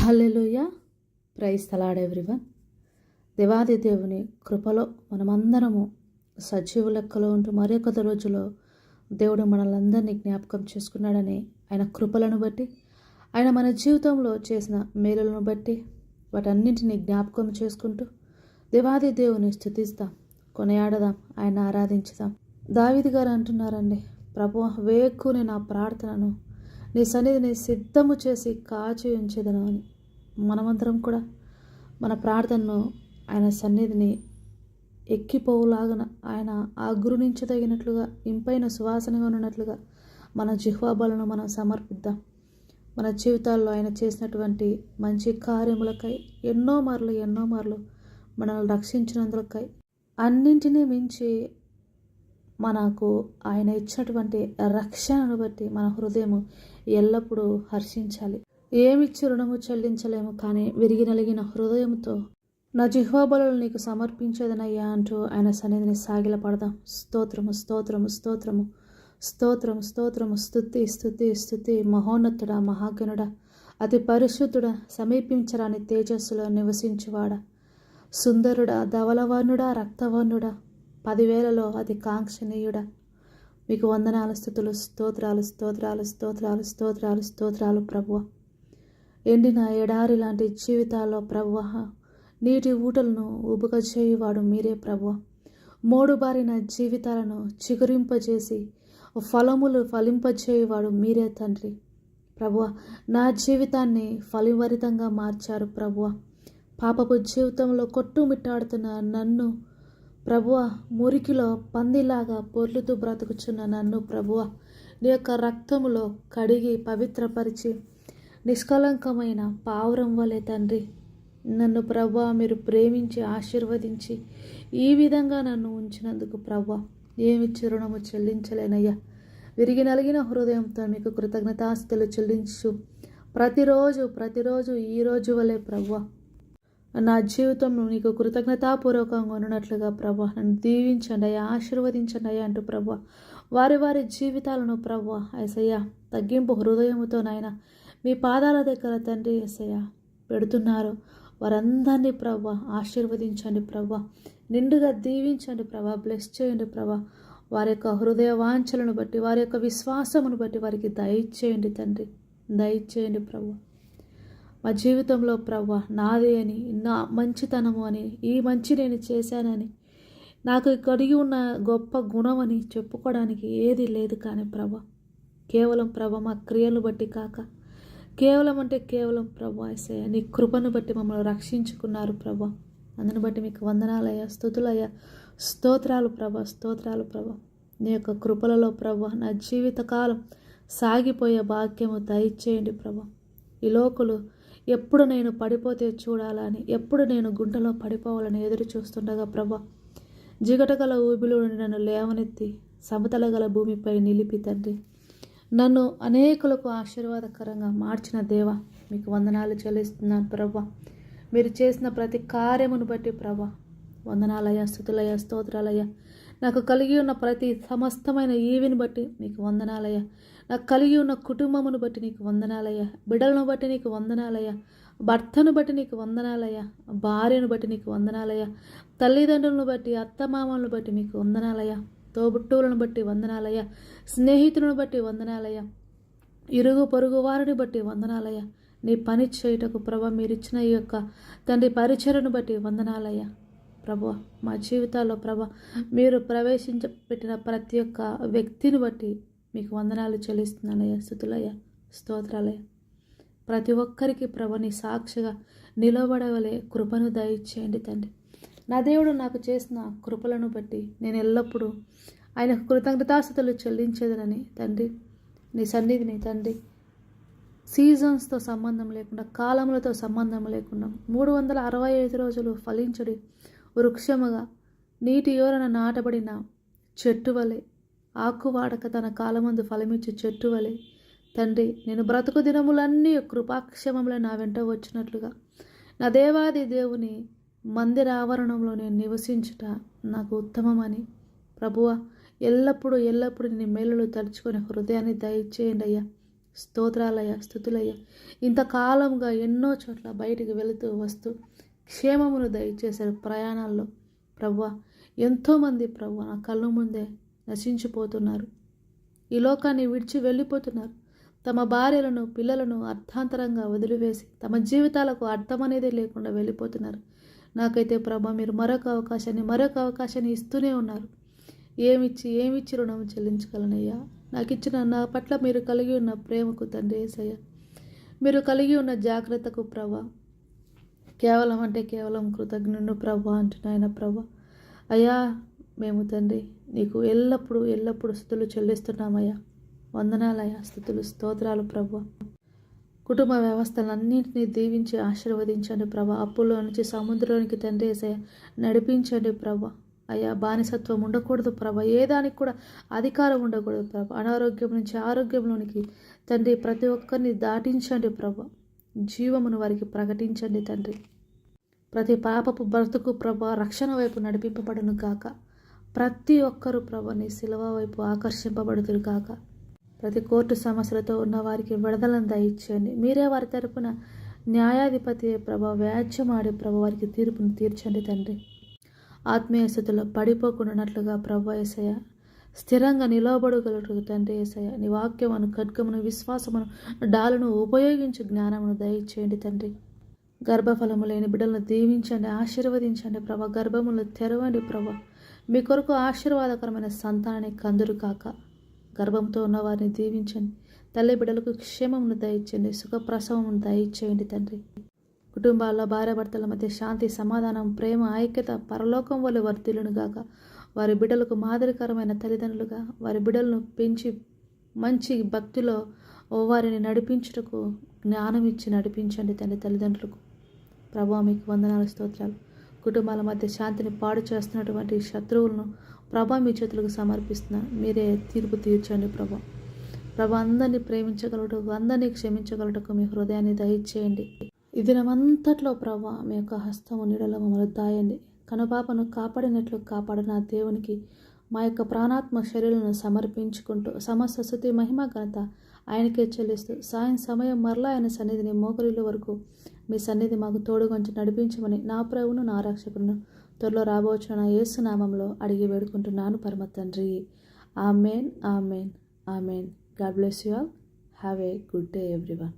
హల్లెలూయ. Praise తలాడ్ everyone. దేవాది దేవుని కృపలో మనమందరము సజీవ లెక్కలో ఉంటూ మరొక రోజులో దేవుడు మనల్ని జ్ఞాపకం చేసుకున్నాడని ఆయన కృపలను బట్టి ఆయన మన జీవితంలో చేసిన మేలులను బట్టి వాటన్నింటినీ జ్ఞాపకం చేసుకుంటూ దేవాది దేవుని స్థుతిస్తాం కొనియాడదాం ఆయన ఆరాధించుదాం. దావిది గారు అంటున్నారండి ప్రభు వేక్కుని నా ప్రార్థనను నీ సన్నిధిని సిద్ధము చేసి కాచి ఉంచేదను అని. మనమందరం కూడా మన ప్రార్థనను ఆయన సన్నిధిని ఎక్కిపోవులాగన ఆయన ఆ గురునించదగినట్లుగా ఇంపైన సువాసనగా ఉన్నట్లుగా మన జిహ్వాబలను మనం సమర్పిద్దాం. మన జీవితాల్లో ఆయన చేసినటువంటి మంచి కార్యములకై ఎన్నో మార్లు ఎన్నో మార్లు మనల్ని రక్షించినందులకై అన్నింటినీ మించి మనకు ఆయన ఇచ్చినటువంటి రక్షణను బట్టి మన హృదయం ఎల్లప్పుడూ హర్షించాలి. ఏమిచ్చి రుణము చెల్లించలేము కానీ విరిగి నలిగిన హృదయంతో నా జిహ్వాబలు నీకు సమర్పించేదనయ్యా అంటూ ఆయన సన్నిధిని సాగిలపడదాం. స్తోత్రము స్తోత్రము స్తోత్రము స్తోత్రం స్తోత్రము. స్థుతి స్థుతి స్థుతి మహోన్నతుడా మహాగణుడా. అతి పరిశుద్ధుడా సమీపించరాని తేజస్సులో నివసించువాడా. సుందరుడా ధవలవర్ణుడా రక్తవర్ణుడా. పదివేలలో అతి కాంక్షనీయుడ మీకు వందనాల స్థుతులు స్తోత్రాలు స్తోత్రాలు స్తోత్రాలు స్తోత్రాలు స్తోత్రాలు ప్రభువ. ఎండిన ఎడారి లాంటి జీవితాల్లో ప్రభువ నీటి ఊటలను ఉబుకచేయువాడు మీరే ప్రభువ. మోడుబారిన జీవితాలను చిగురింపజేసి ఫలములు ఫలింపజేయువాడు మీరే తండ్రి. ప్రభువ నా జీవితాన్ని ఫలివరితంగా మార్చారు ప్రభువ. పాపపు జీవితంలో కొట్టుమిట్టాడుతున్న నన్ను ప్రభువ మురికిలో పందిలాగా పొర్లుతూ బ్రతుకుచున్న నన్ను ప్రభువ నీ యొక్క రక్తములో కడిగి పవిత్రపరిచి నిష్కలంకమైన పావురం వలె తండ్రి. నన్ను ప్రభా మీరు ప్రేమించి ఆశీర్వదించి ఈ విధంగా నన్ను ఉంచినందుకు ప్రభా ఏమి రుణము చెల్లించలేనయ్యా. విరిగి నలిగిన హృదయంతో మీకు కృతజ్ఞతాస్తులు చెల్లించు. ప్రతిరోజు ప్రతిరోజు ఈ రోజు వలె ప్రభా నా జీవితంలో నీకు కృతజ్ఞతాపూర్వకంగా ఉన్నట్లుగా ప్రభా. నన్ను దీవించండి అయ్యా ఆశీర్వదించండి అయ్యా అంటూ ప్రభా. వారి వారి జీవితాలను ప్రభా ఎసయ్య తగ్గింపు హృదయముతోనైనా మీ పాదాల దగ్గర తండ్రి ఎసయ్య పెడుతున్నారు. వారందరినీ ప్రభా ఆశీర్వదించండి ప్రభా. నిండుగా దీవించండి ప్రభా బ్లెస్ చేయండి ప్రభా. వారి యొక్క హృదయ వాంఛలను బట్టి వారి యొక్క విశ్వాసమును బట్టి వారికి దయచేయండి తండ్రి. దయచేయండి ప్రభా. మా జీవితంలో ప్రవ్వ నాదే అని నా మంచితనము అని ఈ మంచి నేను చేశానని నాకు కలిగి ఉన్న గొప్ప గుణం అని చెప్పుకోవడానికి ఏది లేదు కానీ ప్రభ కేవలం ప్రభ మా క్రియలు బట్టి కాక కేవలం అంటే కేవలం ప్రభా నీ కృపను బట్టి మమ్మల్ని రక్షించుకున్నారు ప్రభ అందుని బట్టి మీకు వందనాలయ్యా స్థుతులయ్యా స్తోత్రాలు ప్రభ స్తోత్రాలు ప్రభ నీ యొక్క కృపలలో ప్రభ నా జీవితకాలం సాగిపోయే భాగ్యము దయచేయండి ప్రభ ఈ లోకులు ఎప్పుడు నేను పడిపోతే చూడాలని ఎప్పుడు నేను గుంటలో పడిపోవాలని ఎదురు చూస్తుండగా ప్రభా జిగటగల ఊబిలో నన్ను లేవనెత్తి సమతల గల భూమిపై నిలిపి తండ్రి. నన్ను అనేకులకు ఆశీర్వాదకరంగా మార్చిన దేవ మీకు వందనాలు చెల్లిస్తున్నాను ప్రభా. మీరు చేసిన ప్రతి కార్యమును బట్టి ప్రభా వందనాలయ స్థుతులయ స్తోత్రాలయ నాకు కలిగి ఉన్న ప్రతి సమస్తమైన ఈవిని బట్టి నీకు వందనాలయ నాకు కలిగి ఉన్న కుటుంబమును బట్టి నీకు వందనాలయ బిడలను బట్టి నీకు వందనాలయ భర్తను బట్టి నీకు వందనాలయ భార్యను బట్టి నీకు వందనాలయ తల్లిదండ్రులను బట్టి అత్తమామలను బట్టి మీకు వందనాలయ తోబుట్టువులను బట్టి వందనాలయ స్నేహితులను బట్టి వందనాలయ ఇరుగు పొరుగు వారిని బట్టి వందనాలయ నీ పని చేయుటకు ప్రభ మీరిచ్చిన ఈ యొక్క తండ్రి పరిచయను బట్టి వందనాలయ ప్రభు మా జీవితాల్లో ప్రభ మీరు ప్రవేశించబెట్టిన ప్రతి ఒక్క వ్యక్తిని బట్టి మీకు వందనాలు చెల్లిస్తున్నానయ్యా స్థుతులయ్య స్తోత్రాలయ ప్రతి ఒక్కరికి ప్రభని సాక్షిగా నిలబడవలే కృపను దయచేయండి తండ్రి. నా దేవుడు నాకు చేసిన కృపలను బట్టి నేను ఎల్లప్పుడూ ఆయన కృతజ్ఞతాస్థుతులు చెల్లించేదనని తండ్రి నీ సన్నిధిని తండ్రి సీజన్స్తో సంబంధం లేకుండా కాలములతో సంబంధం లేకుండా మూడు వందల అరవై ఐదు రోజులు ఫలించడి వృక్షముగా నీటి యోరన నాటబడిన చెట్టు వలె ఆకువాడక తన కాలమందు ఫలమిచ్చు చెట్టు వలె తండ్రి నేను బ్రతుకు దినములన్నీ కృపాక్షమములు నా వెంట వచ్చినట్లుగా నా దేవాది దేవుని మందిర ఆవరణంలో నేను నివసించుట నాకు ఉత్తమమని ప్రభువ ఎల్లప్పుడూ ఎల్లప్పుడూ నీ మేలులు తలుచుకొని హృదయాన్ని దయచేయండి అయ్యా స్తోత్రాలయ్యా స్థుతులయ్య. ఇంతకాలంగా ఎన్నో చోట్ల బయటికి వెళుతూ వస్తూ క్షేమమును దయచేశారు ప్రయాణాల్లో. ప్రవ్వ ఎంతోమంది ప్రవ్వ నా కళ్ళ ముందే నశించిపోతున్నారు. ఈ లోకాన్ని విడిచి వెళ్ళిపోతున్నారు. తమ భార్యలను పిల్లలను అర్థాంతరంగా వదిలివేసి తమ జీవితాలకు అర్థం అనేది లేకుండా వెళ్ళిపోతున్నారు. నాకైతే ప్రభా మీరు మరొక అవకాశాన్ని మరొక అవకాశాన్ని ఇస్తూనే ఉన్నారు. ఏమిచ్చి ఏమిచ్చి రుణం చెల్లించగలనయ్యా? నాకు ఇచ్చిన నా పట్ల మీరు కలిగి ఉన్న ప్రేమకు తండ్రి ఏసయ్య. మీరు కలిగి ఉన్న జాగ్రత్తకు ప్రభా కేవలం అంటే కేవలం కృతజ్ఞుడు ప్రభా అంటున్నాయన ప్రభా. అయ్యా మేము తండ్రి నీకు ఎల్లప్పుడూ ఎల్లప్పుడూ స్థుతులు చెల్లిస్తున్నామయ్యా. వందనాలయ్యా స్థుతులు స్తోత్రాలు ప్రభా. కుటుంబ వ్యవస్థలన్నింటినీ దీవించి ఆశీర్వదించండి ప్రభా. అప్పుల్లో నుంచి సముద్రానికి తండ్రి వేసే నడిపించండి ప్రభా. అయ్యా బానిసత్వం ఉండకూడదు ప్రభ. ఏ దానికి కూడా అధికారం ఉండకూడదు ప్రభ. అనారోగ్యం నుంచి ఆరోగ్యంలోనికి తండ్రి ప్రతి ఒక్కరిని దాటించండి ప్రభా. జీవమును వారికి ప్రకటించండి తండ్రి. ప్రతి పాపపు బ్రతుకు ప్రభా రక్షణ వైపు నడిపింపబడును కాక ప్రతి ఒక్కరు ప్రభుని శిలవ వైపు ఆకర్షింపబడుతురు కాక ప్రతి కోర్టు సమస్యలతో ఉన్న వారికి విడుదలను దయచేయండి. మీరే వారి తరపున న్యాయాధిపతి ప్రభా వ్యాజ్యమాడే ప్రభ వారికి తీర్పును తీర్చండి తండ్రి. ఆత్మీయ స్థితిలో పడిపోకుండానట్లుగా ప్రభు ఏసయ్య స్థిరంగా నిలవబడగలరు తండ్రి ఏసయ్య నీ వాక్యమును ఖడ్గమును విశ్వాసమును డాలును ఉపయోగించి జ్ఞానమును దయచేయండి తండ్రి. గర్భఫలము లేని బిడ్డలను దీవించండి ఆశీర్వదించండి ప్రభ. గర్భములు తెరవండి ప్రభ. మీ కొరకు ఆశీర్వాదకరమైన సంతానాన్ని కందురు కాక. గర్భంతో ఉన్న వారిని దీవించండి. తల్లి బిడ్డలకు క్షేమమును దయచేయండి సుఖప్రసవమును దయచేయండి తండ్రి. కుటుంబాల్లో భార్యాభర్తల మధ్య శాంతి సమాధానం ప్రేమ ఐక్యత పరలోకం వల్ల వర్తిలును గాక. వారి బిడ్డలకు మాదిరికరమైన తల్లిదండ్రులుగా వారి బిడ్డలను పెంచి మంచి భక్తిలో వారిని నడిపించుటకు జ్ఞానం ఇచ్చి నడిపించండి తండ్రి తల్లిదండ్రులకు. ప్రభా మీకు వందనాలు స్తోత్రాలు. కుటుంబాల మధ్య శాంతిని పాడు చేస్తున్నటువంటి శత్రువులను ప్రభా మీ చేతులకు సమర్పిస్తున్నాను మీరే తీర్పు తీర్చండి ప్రభా. ప్రభా అందరినీ ప్రేమించగలటకు అందరినీ క్షమించగలటకు మీ హృదయాన్ని దయచేయండి. ఈ దినమంతట్లో ప్రభా మీ యొక్క హస్తము నీడలో మమ్మల్ని దాయండి. కనుపాపను కాపాడినట్లు కాపాడిన దేవునికి మా యొక్క ప్రాణాత్మ శరీరాలను సమర్పించుకుంటూ సమస్త స్థుతి మహిమ ఘనత ఆయనకే చెల్లిస్తూ సాయం సమయం మరలా ఆయన సన్నిధిని మోకరిల వరకు మీ సన్నిధి మాకు తోడుగొంచి నడిపించమని నా ప్రభును నా రక్షకులను త్వరలో రాబోచిన నా యేసునామంలో అడిగి వేడుకుంటున్నాను పరమ తండ్రి. Amen amen amen. God bless you all. Have a good day everyone.